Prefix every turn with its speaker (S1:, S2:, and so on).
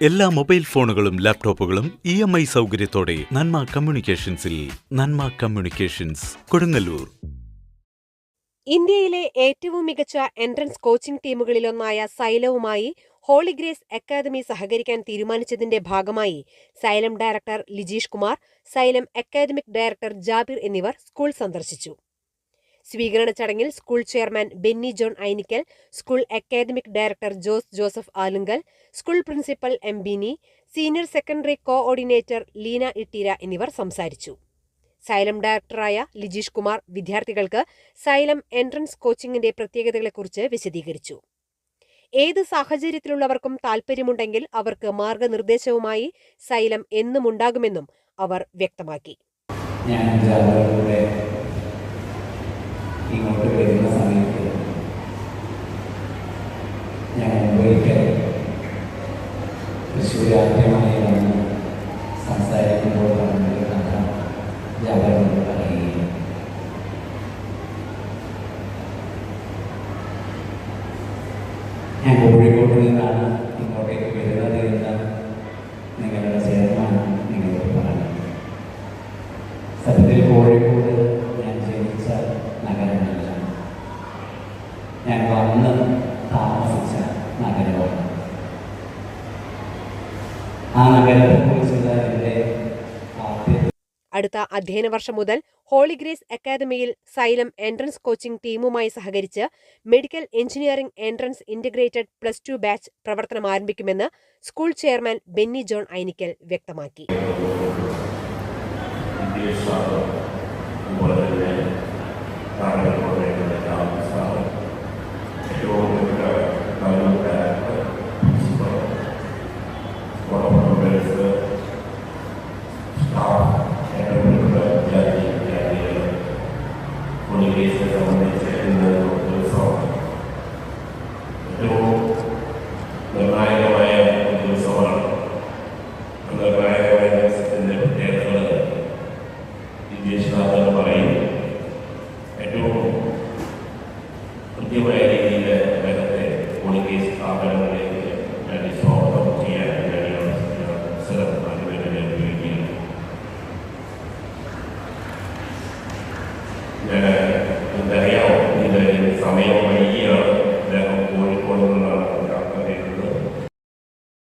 S1: എല്ലാ മൊബൈൽ ഫോണുകളും ലാപ്ടോപ്പുകളും ഇ എം ഐ സൗകര്യത്തോടെ നന്മ കമ്മ്യൂണിക്കേഷൻസിൽ നന്മ കമ്മ്യൂണിക്കേഷൻസ് കൊടുങ്ങല്ലൂർ.
S2: ഇന്ത്യയിലെ ഏറ്റവും മികച്ച എൻട്രൻസ് കോച്ചിംഗ് ടീമുകളിലൊന്നായ സൈലവുമായി ഹോളിഗ്രേസ് അക്കാദമി സഹകരിക്കാൻ തീരുമാനിച്ചതിന്റെ ഭാഗമായി Xylem director Lijeesh Kumar Xylem academic director Jabir എന്നിവർ സ്കൂൾ സന്ദർശിച്ചു. സ്വീകരണ ചടങ്ങിൽ school chairman Benny John Ainikkal school academic director Jose Joseph Alunkal school principal M Bini senior secondary coordinator Leena Itteera എന്നിവർ സംസാരിച്ചു. Xylem ഡയറക്ടറായ ലിജീഷ് കുമാർ വിദ്യാർത്ഥികൾക്ക് സൈലം എൻട്രൻസ് കോച്ചിങ്ങിന്റെ പ്രത്യേകതകളെക്കുറിച്ച് വിശദീകരിച്ചു. ഏത് സാഹചര്യത്തിലുള്ളവർക്കും താൽപ്പര്യമുണ്ടെങ്കിൽ അവർക്ക് മാർഗനിർദ്ദേശവുമായി സൈലം എന്നും ഉണ്ടാകുമെന്നും അവർ വ്യക്തമാക്കി.
S3: ഞാൻ ഇങ്ങോട്ട് വരുന്ന സമയത്ത് ഞാൻ ഒരിക്കൽ തൃശ്ശൂർ ആദ്യമായി വന്ന് സംസാരിക്കുമ്പോൾ പറഞ്ഞൊരു കഥ ജാതകത്തിൽ പറയുകയും ഞാൻ കോഴിക്കോട് നിന്നാണ് ഇങ്ങോട്ടേക്ക് വരുന്നത് എന്ന് നിങ്ങളുടെ ചെയർമാൻ നിങ്ങളോട് പറഞ്ഞു സത്യത്തിൽ കോഴിക്കോട് ഞാൻ വന്ന് താമസിച്ച നഗരമാണ് ആ നഗരത്തെക്കുറിച്ചുള്ള എന്റെ ആദ്യ
S2: അടുത്ത അധ്യയന വർഷം മുതൽ ഹോളി ഗ്രേസ് അക്കാദമിയിൽ സൈലം എൻട്രൻസ് കോച്ചിംഗ് ടീമുമായി സഹകരിച്ച് medical engineering entrance integrated plus two batch പ്രവർത്തനം ആരംഭിക്കുമെന്ന് സ്കൂൾ ചെയർമാൻ ബെന്നി ജോൺ ഐനിക്കൽ വ്യക്തമാക്കി.
S4: engaged in the nature in the Yeah. Mbele yao ni familia